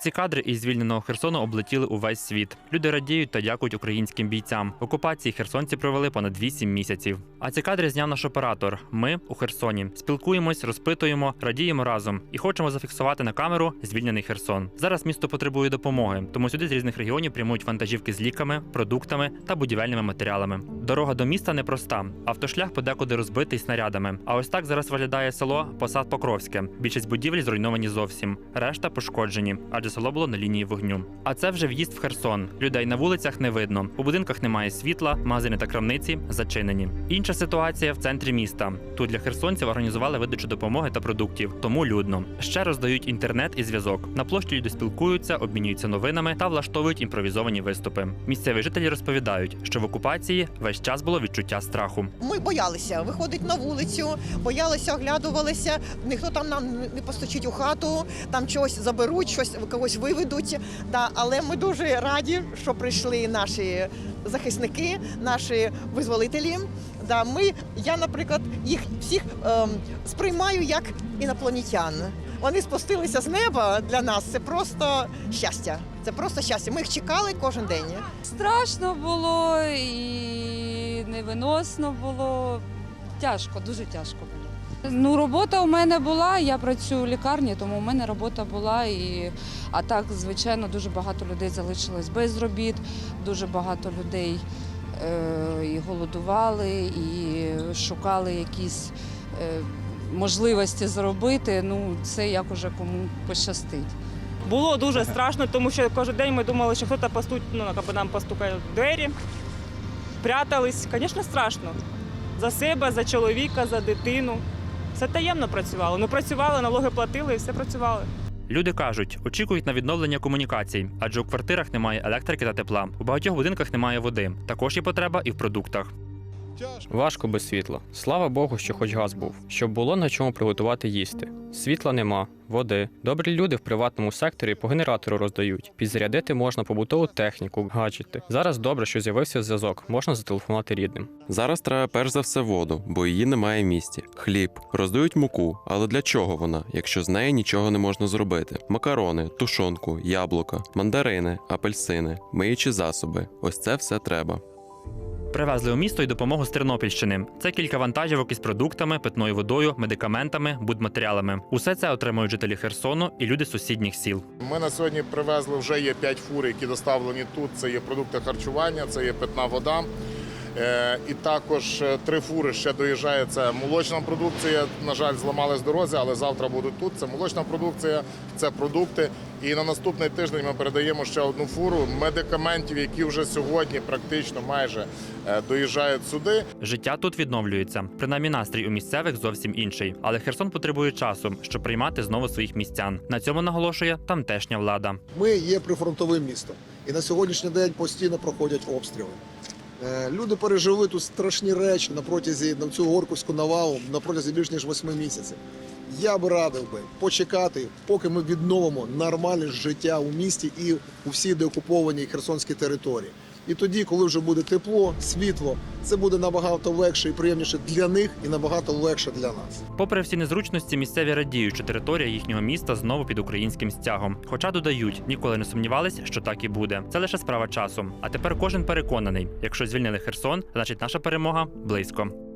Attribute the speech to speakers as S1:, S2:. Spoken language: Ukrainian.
S1: Ці кадри із звільненого Херсону облетіли увесь світ. Люди радіють та дякують українським бійцям. Окупації херсонці провели понад 8 місяців. А ці кадри зняв наш оператор. Ми у Херсоні спілкуємось, розпитуємо, радіємо разом і хочемо зафіксувати на камеру звільнений Херсон. Зараз місто потребує допомоги, тому сюди з різних регіонів прямують вантажівки з ліками, продуктами та будівельними матеріалами. Дорога до міста непроста. Автошлях подекуди розбитий снарядами. А ось так зараз виглядає село Посад Покровське. Більшість будівель зруйновані зовсім, решта пошкоджені, адже село було на лінії вогню. А це вже в'їзд в Херсон. Людей на вулицях не видно. У будинках немає світла, магазини та крамниці зачинені. Інша ситуація в центрі міста. Тут для херсонців організували видачу допомоги та продуктів, тому людно. Ще роздають інтернет і зв'язок. На площі люди спілкуються, обмінюються новинами та влаштовують імпровізовані виступи. Місцеві жителі розповідають, що в окупації весь час було відчуття страху.
S2: Ми боялися виходити на вулицю, боялися, оглядувалися. Ніхто там нам не постучить у хату, там чогось заберуть, щось когось виведуть. Да, але ми дуже раді, що прийшли наші захисники, наші визволителі. Да, ми, я, наприклад, їх всіх ем, сприймаю як інопланетян. Вони спустилися з неба для нас. Це просто щастя. Це просто щастя. Ми їх чекали кожен день.
S3: Страшно було і невиносно було. Тяжко, дуже тяжко було. Ну, робота у мене була, я працюю в лікарні, тому у мене робота була. І... А так, звичайно, дуже багато людей залишилось без робіт, дуже багато людей е... і голодували, і шукали якісь е... можливості заробити. Ну, це як уже кому пощастить.
S4: Було дуже страшно, тому що кожен день ми думали, що хтось постуть, ну, нам постукає в двері, прятались. Звісно, страшно. За себе, за чоловіка, за дитину. Все таємно працювало. Ну працювали, налоги платили і все працювали.
S1: Люди кажуть, очікують на відновлення комунікацій, адже у квартирах немає електрики та тепла. У багатьох будинках немає води. Також є потреба і в продуктах.
S5: Важко без світла. Слава Богу, що хоч газ був, щоб було на чому приготувати їсти. Світла нема, води. Добрі люди в приватному секторі по генератору роздають. Підзарядити можна побутову техніку, гаджети. Зараз добре, що з'явився зв'язок, можна зателефонувати рідним.
S6: Зараз треба перш за все воду, бо її немає в місті. Хліб, роздають муку, але для чого вона, якщо з неї нічого не можна зробити? Макарони, тушонку, яблука, мандарини, апельсини, миючі засоби. Ось це все треба.
S1: Привезли у місто й допомогу з Тернопільщини. Це кілька вантажівок із продуктами, питною водою, медикаментами, будматеріалами. Усе це отримують жителі Херсону і люди сусідніх сіл.
S7: Ми на сьогодні привезли вже є 5 фур, які доставлені тут. Це є продукти харчування, це є питна вода. Е, І також е, три фури ще доїжджає. Це молочна продукція. На жаль, зламали з дорозі, але завтра будуть тут. Це молочна продукція, це продукти. І на наступний тиждень ми передаємо ще одну фуру медикаментів, які вже сьогодні практично майже е, доїжджають сюди.
S1: Життя тут відновлюється. Принаймні настрій у місцевих зовсім інший. Але Херсон потребує часу, щоб приймати знову своїх містян. На цьому наголошує тамтешня влада.
S8: Ми є прифронтовим містом, і на сьогоднішній день постійно проходять обстріли. Е, Люди пережили тут страшні речі на протязі на цю горківську навалу на протязі більш ніж восьми місяців. Я б радив би почекати, поки ми відновимо нормальне життя у місті і у всій деокупованій херсонській території. І тоді, коли вже буде тепло, світло, це буде набагато легше і приємніше для них, і набагато легше для нас.
S1: Попри всі незручності, місцеві радіють, що територія їхнього міста знову під українським стягом. Хоча додають, ніколи не сумнівались, що так і буде. Це лише справа часу. А тепер кожен переконаний, якщо звільнили Херсон, значить наша перемога близько.